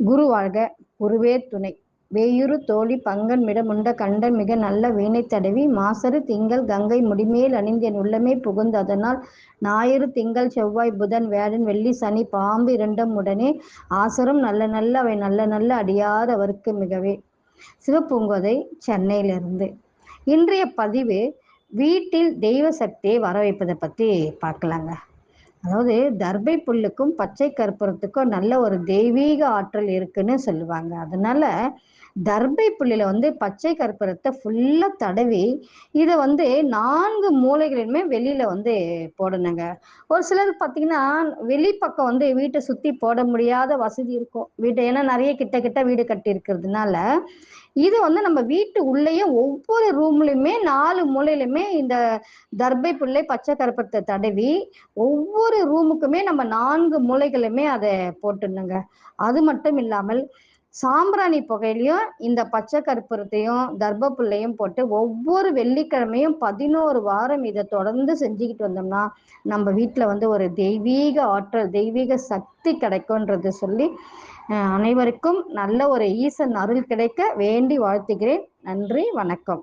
குரு வாழ்க குருவே துணை. வேயுறு தோழி பங்கன் மிடமுண்ட கண்டன் மிக நல்ல வீணை தடவி மாசரு திங்கள் கங்கை முடிமேல் அணிந்தேன் உள்ளமே புகுந்து அதனால் ஞாயிறு திங்கள் செவ்வாய் புதன் வேடன் வெள்ளி சனி பாம்பு இரண்டும் உடனே ஆசரும் நல்ல நல்ல அவை நல்ல நல்ல அடியார் அவருக்கு மிகவே. சிவப்பூங்கோதை சென்னையிலிருந்து. இன்றைய பதிவு வீட்டில் தெய்வ சக்தியை வர வைப்பதை பற்றி பார்க்கலாங்க. அதாவது தர்பை புல்லுக்கும் பச்சை கற்பூரத்துக்கும் நல்ல ஒரு தெய்வீக ஆற்றல் இருக்குன்னு சொல்லுவாங்க. அதனால தர்பை புள்ளியில் வந்து பச்சை கற்பூரத்தை ஃபுல்லாக தடவி இதை வந்து நான்கு மூலைகளிலுமே வெளியில் வந்து போடணுங்க. ஒரு சிலர் பார்த்தீங்கன்னா வெளிப்பக்கம் வந்து வீட்டை சுற்றி போட முடியாத வசதி இருக்கும். வீட்டை ஏன்னா நிறைய கிட்ட கிட்ட வீடு கட்டி இருக்கிறதுனால இது வந்து நம்ம வீட்டு உள்ளேயே ஒவ்வொரு ரூம்லையுமே நாலு மூலையிலுமே இந்த தர்பை புள்ளை பச்சை கற்பூரத்தை தடவி ஒவ்வொரு ரூமுக்குமே நம்ம நான்கு மூலைகளுமே அதை போட்டுடணுங்க. அது மட்டும் இல்லாமல் சாம்பிராணி புகையிலையும் இந்த பச்சை கற்பூரத்தையும் தர்பப்புல்லையும் போட்டு ஒவ்வொரு வெள்ளிக்கிழமையும் பதினோரு வாரம் இதை தொடர்ந்து செஞ்சுக்கிட்டு வந்தோம்னா நம்ம வீட்டில் வந்து ஒரு தெய்வீக ஆற்றல் தெய்வீக சக்தி கிடைக்கும்ன்றது சொல்லி அனைவருக்கும் நல்ல ஒரு ஈசன் அருள் கிடைக்க வேண்டி வாழ்த்துகிறேன். நன்றி வணக்கம்.